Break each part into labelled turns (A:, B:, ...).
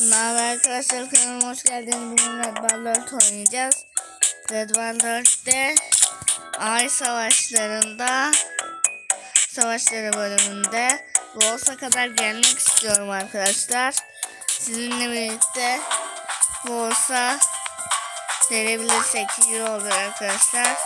A: Merhaba arkadaşlar kanalıma hoş geldiniz. Bugün Red Ball 4 oynayacağız. Red Ball 4'te Ay Savaşlarında Savaşları bölümünde Boğaz'a kadar gelmek istiyorum arkadaşlar. Sizinle birlikte Boğaz'a gelebilirsek iyi olur arkadaşlar.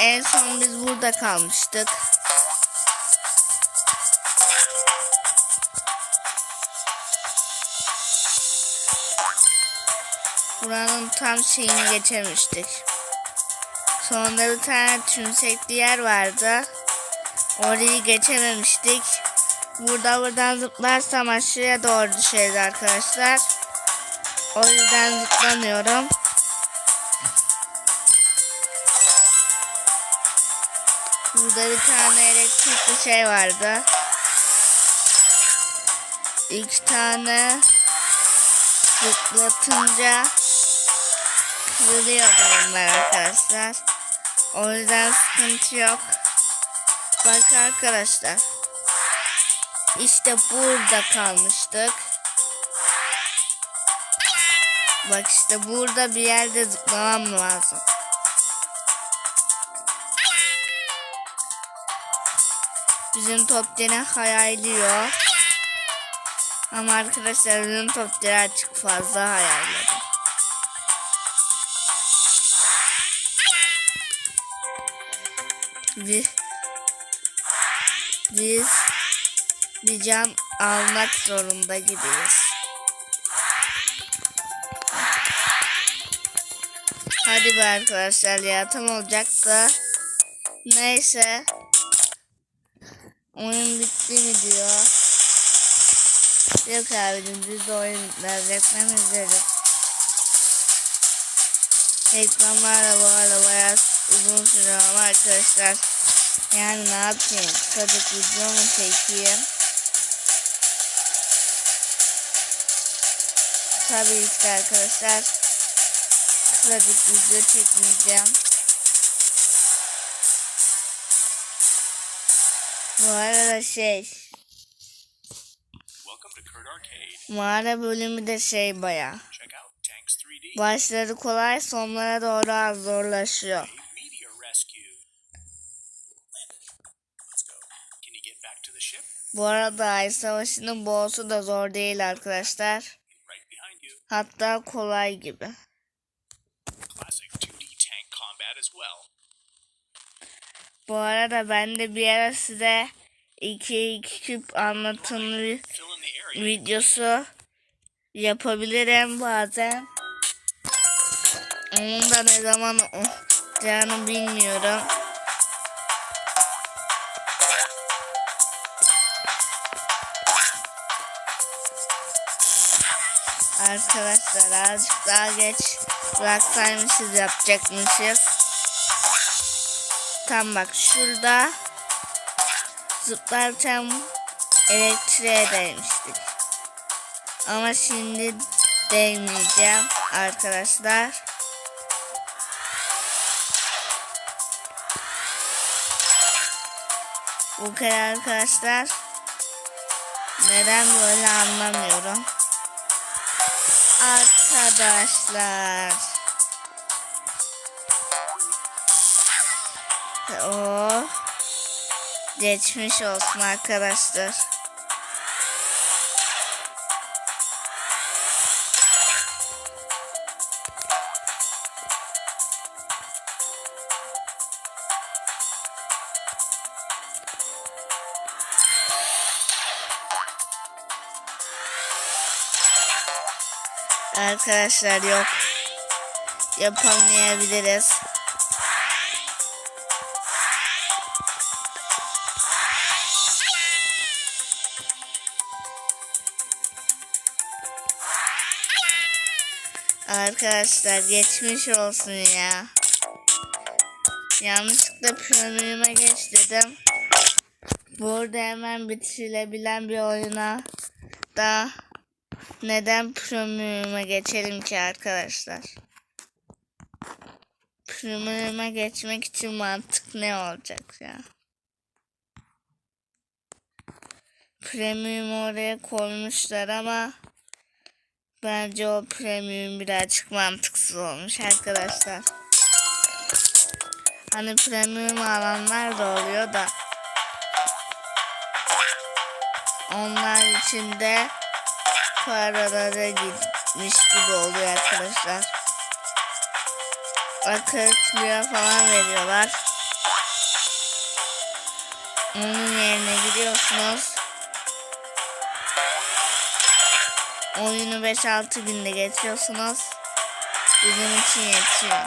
A: En son biz burada kalmıştık. Tam şeyini geçemiştik. Sonunda bir tane tümsekli yer vardı. Orayı geçememiştik. Burada buradan zıplarsam aşağıya doğru düşeriz arkadaşlar. O yüzden zıplamıyorum. Burada bir tane elektrikli şey vardı. İki tane zıplatınca kırılıyor bunlar arkadaşlar. O yüzden sıkıntı yok. Bak arkadaşlar. İşte burada kalmıştık. Bak işte burada bir yerde zıplamam lazım. Bizim top yine hayalliyor. Ama arkadaşlar bizim top birazcık fazla hayalledi. Biz, biz bir can almak zorunda gibiyiz. Hadi be arkadaşlar ya tam olacak da. Neyse. Oyun bitti mi diyor. Yok abicim biz de oyun reklam izleriz. Reklamlar da bu arada bayağı uzun sürüyor ama arkadaşlar. Yani ne yapayım? Kısacık video mu çekeyim? Tabii işte arkadaşlar. Kısacık video çekmeyeceğim. Bu arada şey mağara bölümü de şey baya.
B: Check out Tanks 3D.
A: Başları kolay sonlara doğru az zorlaşıyor. Bu arada Ay Savaşı'nın boss'u da zor değil arkadaşlar. Hatta kolay gibi.
B: Classic 2D tank combat as well.
A: Bu arada ben de bir ara size 2 2 küp anlatımlı videosu yapabilirim bazen. Onun da ne zaman olacağını bilmiyorum. Arkadaşlar azıcık daha geç bıraksaymışız yapacakmışız. Tam bak şurada zıplarken elektriğe değmiştik. Ama şimdi değmeyeceğim arkadaşlar. Bu kadar arkadaşlar. Neden böyle anlamıyorum. Arkadaşlar. Oh. Geçmiş olsun arkadaşlar. Arkadaşlar yok. Yapamayabiliriz. Arkadaşlar geçmiş olsun ya. Yanlışlıkla premium'a geç dedim. Burada hemen bitirilebilen bir oyuna da neden premium'a geçelim ki arkadaşlar? Premium'a geçmek için mantık ne olacak ya? Premium oraya koymuşlar ama Bence o premium birazcık mantıksız olmuş arkadaşlar. Hani premium alanlar da oluyor da. Onlar için de paralara gitmiş gibi oluyor arkadaşlar. 40 lira falan veriyorlar. Onun yerine gidiyorsunuz. Oyunu 5-6 günde geçiyorsunuz. Bizim için yetiyor.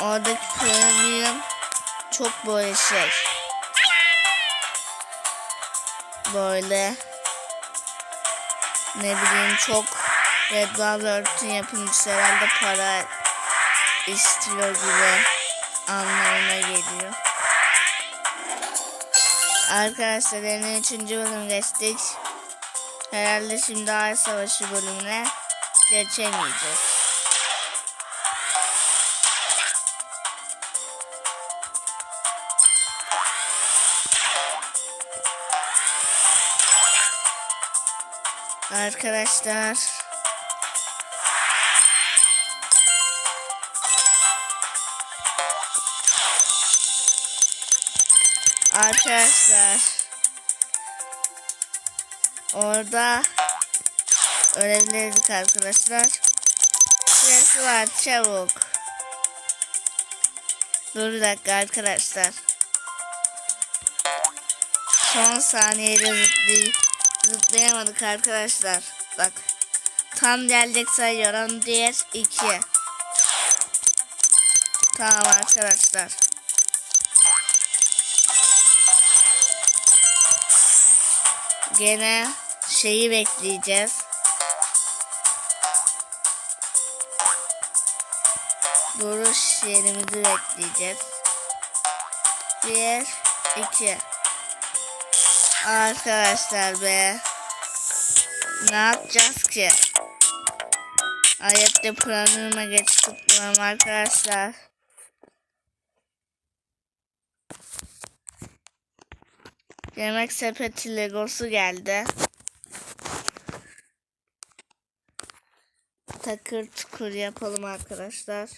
A: Oradaki premium çok böyle şey. Böyle ne bileyim çok Red Alert'ın yapımcısı herhalde para istiyor gibi anlamına geliyor. Arkadaşlar yeni 3. bölüm geçtik. Herhalde şimdi Ay Savaşı bölümüne geçemeyeceğiz. Arkadaşlar. Arkadaşlar. Orada Öğrenirdik arkadaşlar. Süresi var çabuk. Dur bir dakika arkadaşlar. Son saniyede zıplay zıplayamadık arkadaşlar Bak Tam gelecek sayıyorum Diğer iki Tamam arkadaşlar Gene şeyi bekleyeceğiz. Duruş yerimizi bekleyeceğiz. Bir, iki. Arkadaşlar be. Ne yapacağız ki? Ayette planıma geç tutmuyorum arkadaşlar. Yemek sepeti legosu geldi. Takır tukur yapalım arkadaşlar.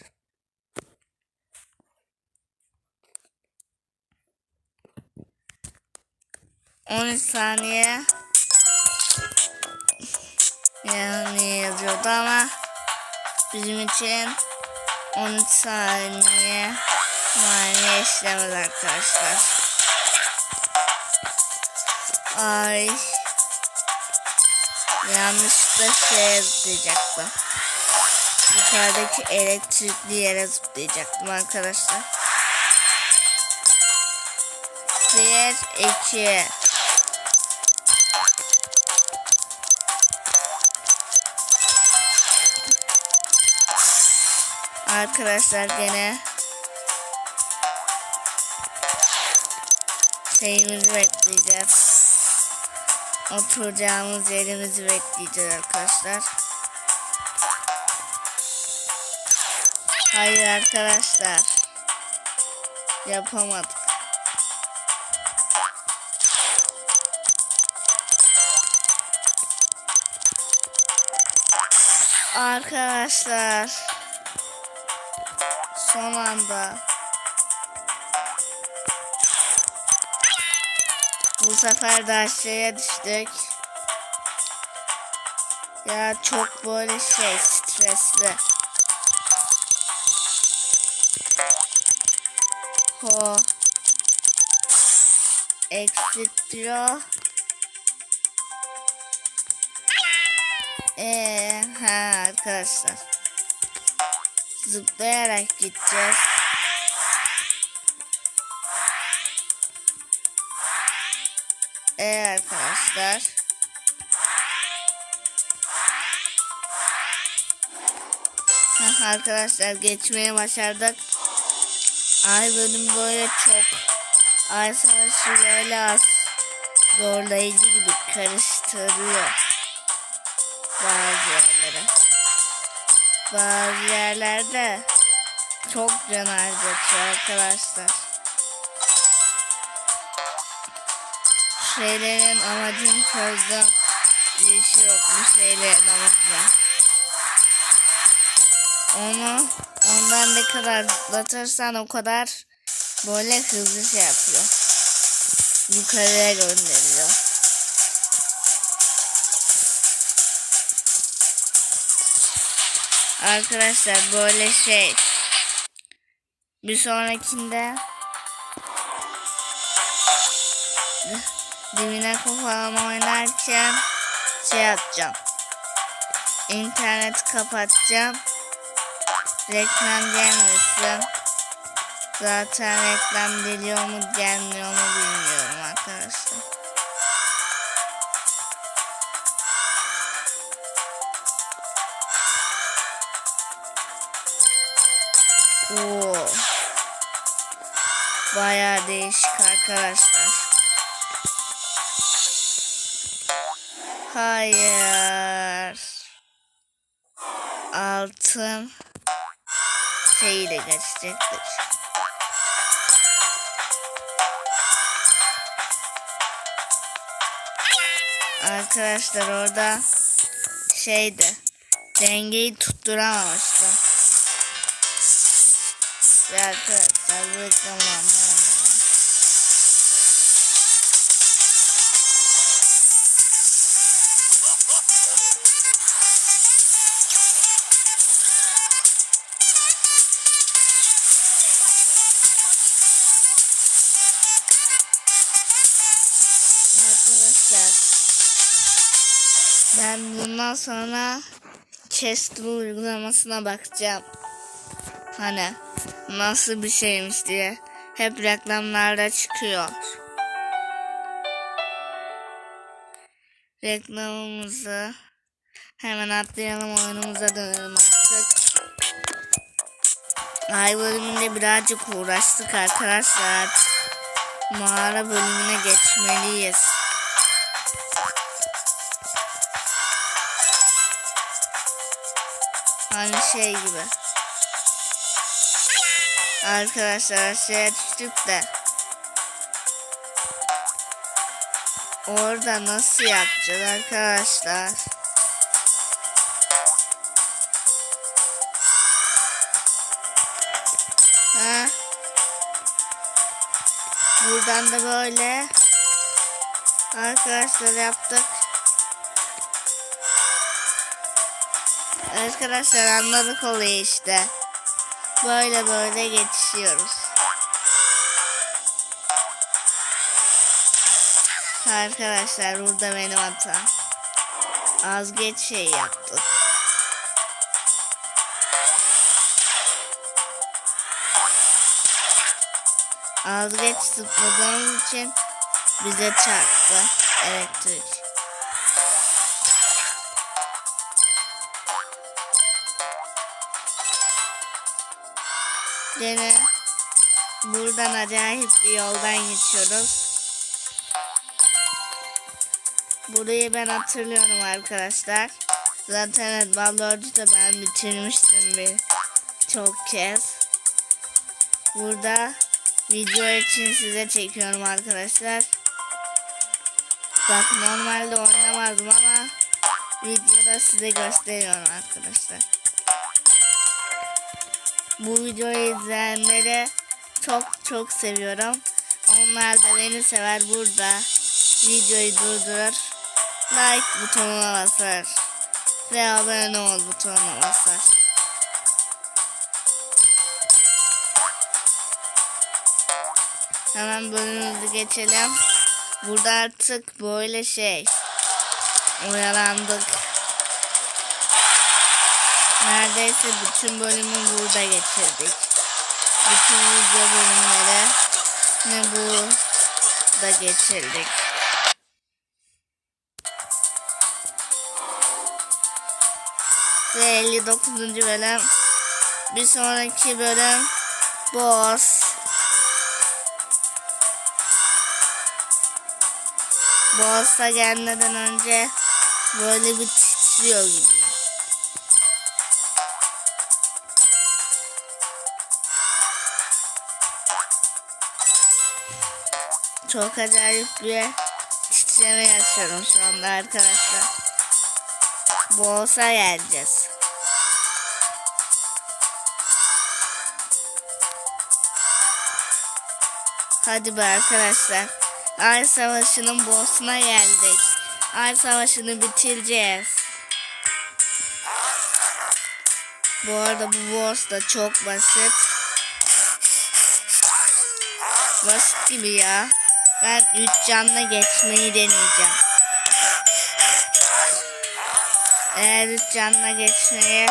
A: On saniye yani yazıyordu ama bizim için 13 saniye saniye işlemez arkadaşlar. Ay. Yanlışlıkla şeye zıplayacaktım. Yukarıdaki elektrikli yere zıplayacaktım arkadaşlar. Bir, iki. Arkadaşlar gene şeyimizi bekleyeceğiz. Oturacağımız yerimizi bekleyeceğiz arkadaşlar. Hayır arkadaşlar. Yapamadık. Arkadaşlar. Son anda. Bu sefer de aşağıya düştük. Ya çok böyle şey stresli. Ho. Exit diyor. Eee ha arkadaşlar. Zıplayarak gideceğiz. Evet arkadaşlar. Hah, arkadaşlar geçmeye başardık. Ay bölüm böyle çok. Ay savaşı böyle az. Zorlayıcı gibi karıştırıyor. Bazı yerlere. Bazı yerlerde çok can harcatıyor arkadaşlar. şeylerin amacını çözdüm. Bir şey bu şeylerin amacı. Onu ondan ne kadar zıplatırsan o kadar böyle hızlı şey yapıyor. Yukarıya gönderiyor. Arkadaşlar böyle şey. Bir sonrakinde dibine kafalama oynarken şey yapacağım. İnternet kapatacağım. Reklam gelmesin. Zaten reklam geliyor mu gelmiyor mu bilmiyorum arkadaşlar. Oo. Bayağı değişik arkadaşlar. Hayır. Altın şeyiyle geçecektir. Arkadaşlar orada şeydi. Dengeyi tutturamamıştım. Ve arkadaşlar bu reklamlarını Arkadaşlar. Ben bundan sonra Chester uygulamasına bakacağım. Hani nasıl bir şeymiş diye. Hep reklamlarda çıkıyor. Reklamımızı hemen atlayalım oyunumuza dönelim artık. Ay bölümünde birazcık uğraştık arkadaşlar. Mağara bölümüne geçmeliyiz. Hani şey gibi. Arkadaşlar aşağıya düştük de. Orada nasıl yapacağız arkadaşlar? Ha? Buradan da böyle arkadaşlar yaptık. Arkadaşlar anladık olayı işte. Böyle böyle geçiyoruz. Arkadaşlar burada benim hatam. Az geç şey yaptık. Az geç zıpladığımız için bize çarptı elektrik. Gene buradan acayip bir yoldan geçiyoruz. Burayı ben hatırlıyorum arkadaşlar. Zaten Advanced'ı da ben bitirmiştim bir çok kez. Burada video için size çekiyorum arkadaşlar. Bak normalde oynamazdım ama videoda size gösteriyorum arkadaşlar. Bu videoyu izleyenleri çok çok seviyorum. Onlar da beni sever burada. Videoyu durdurur. Like butonuna basar. Ve abone ol butonuna basar. Hemen bölümümüzü geçelim. Burada artık böyle şey. Oyalandık. Neredeyse bütün bölümü burada geçirdik. Bütün video bölümleri ne burada geçirdik. Ve 59. bölüm. Bir sonraki bölüm boss. Boss'a gelmeden önce böyle bir titriyor gibi. Çok acayip bir titreme yaşıyorum şu anda arkadaşlar. Boğaz'a geleceğiz. Hadi be arkadaşlar. Ay Savaşı'nın boss'una geldik. Ay Savaşı'nı bitireceğiz. Bu arada bu boss da çok basit. Basit gibi ya. Ben 3 canla geçmeyi deneyeceğim. Eğer 3 canla geçmeyi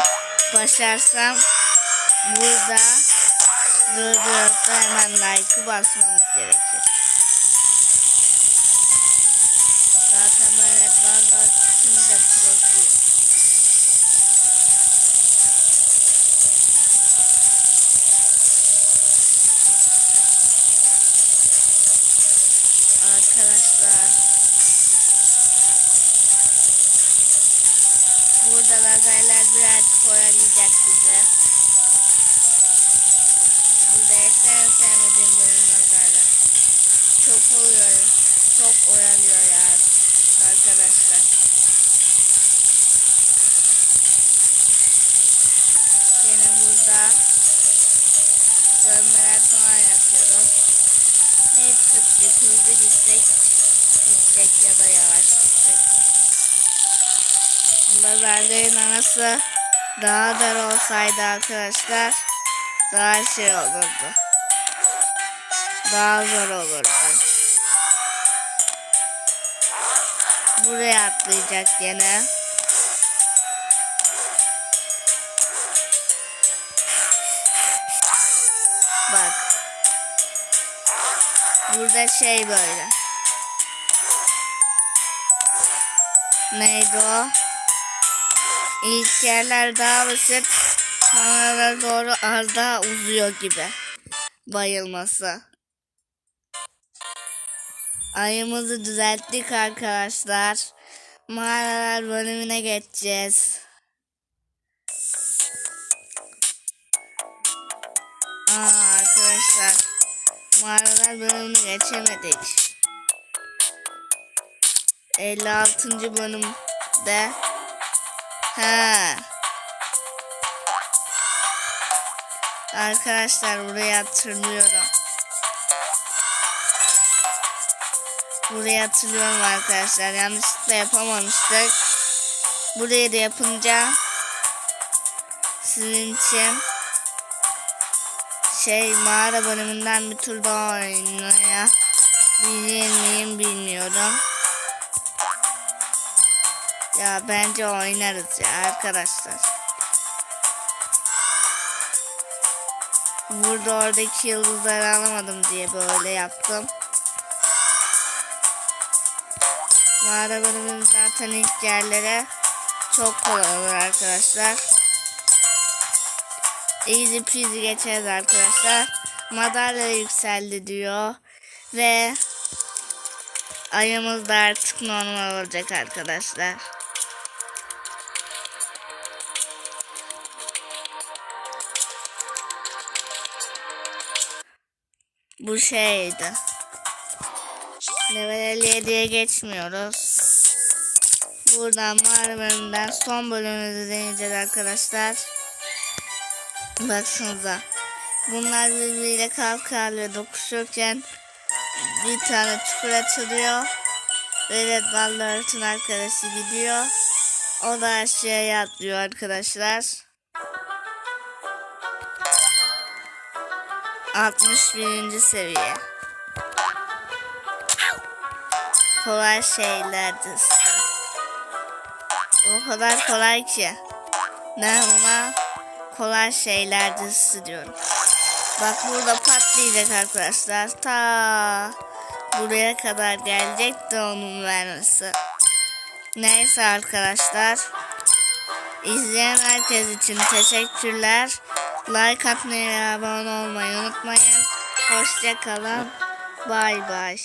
A: başarsam burada durdurup hemen like'ı basmamız gerekir. Burada lazerler birazcık oyalayacak bizi. Burada en sevmediğim bölüm lazerler. Çok oluyor. Çok oyalıyor ya arkadaşlar. Yine burada dönmeler falan yapıyorum. Bir tık hızlı gitsek gidecek ya da yavaş gidecek. Lazerlerin arası daha dar olsaydı arkadaşlar daha şey olurdu. Daha zor olurdu. Buraya atlayacak gene. Bak. Burada şey böyle. Neydi o? İlk yerler daha basit. Sonralara doğru az daha uzuyor gibi. Bayılması. Ayımızı düzelttik arkadaşlar. Mağaralar bölümüne geçeceğiz. Aa arkadaşlar. Mağaralar bölümünü geçemedik. 56. bölümde Ha. Arkadaşlar burayı hatırlıyorum. Burayı hatırlıyorum arkadaşlar. Yanlışlıkla yapamamıştık. Burayı da yapınca sizin için şey mağara bölümünden bir tur daha oynaya bilir miyim bilmiyorum. Ya bence oynarız ya arkadaşlar. Burada oradaki yıldızları alamadım diye böyle yaptım. Mağara bölümünün zaten ilk yerlere çok kolay olur arkadaşlar. Easy peasy geçeriz arkadaşlar. Madalya yükseldi diyor. Ve ayımız da artık normal olacak arkadaşlar. Bu şeydi. Level 57'ye geçmiyoruz. Buradan mağara bölümünden son bölümümüzü deneyeceğiz arkadaşlar. Baksanıza. Bunlar birbiriyle kalkarlı dokuşurken bir tane çukur açılıyor. Ve Red Ballart'ın arkadaşı gidiyor. O da aşağıya atlıyor arkadaşlar. 61. seviye. Kolay şeylerdir. O kadar kolay ki. Ben ona kolay şeylerdir diyorum. Bak burada patlayacak arkadaşlar. Ta buraya kadar gelecek de onun vermesi. Neyse arkadaşlar. İzleyen herkes için teşekkürler. Like atmayı abone olmayı unutmayın. Hoşça kalın. Bay bay.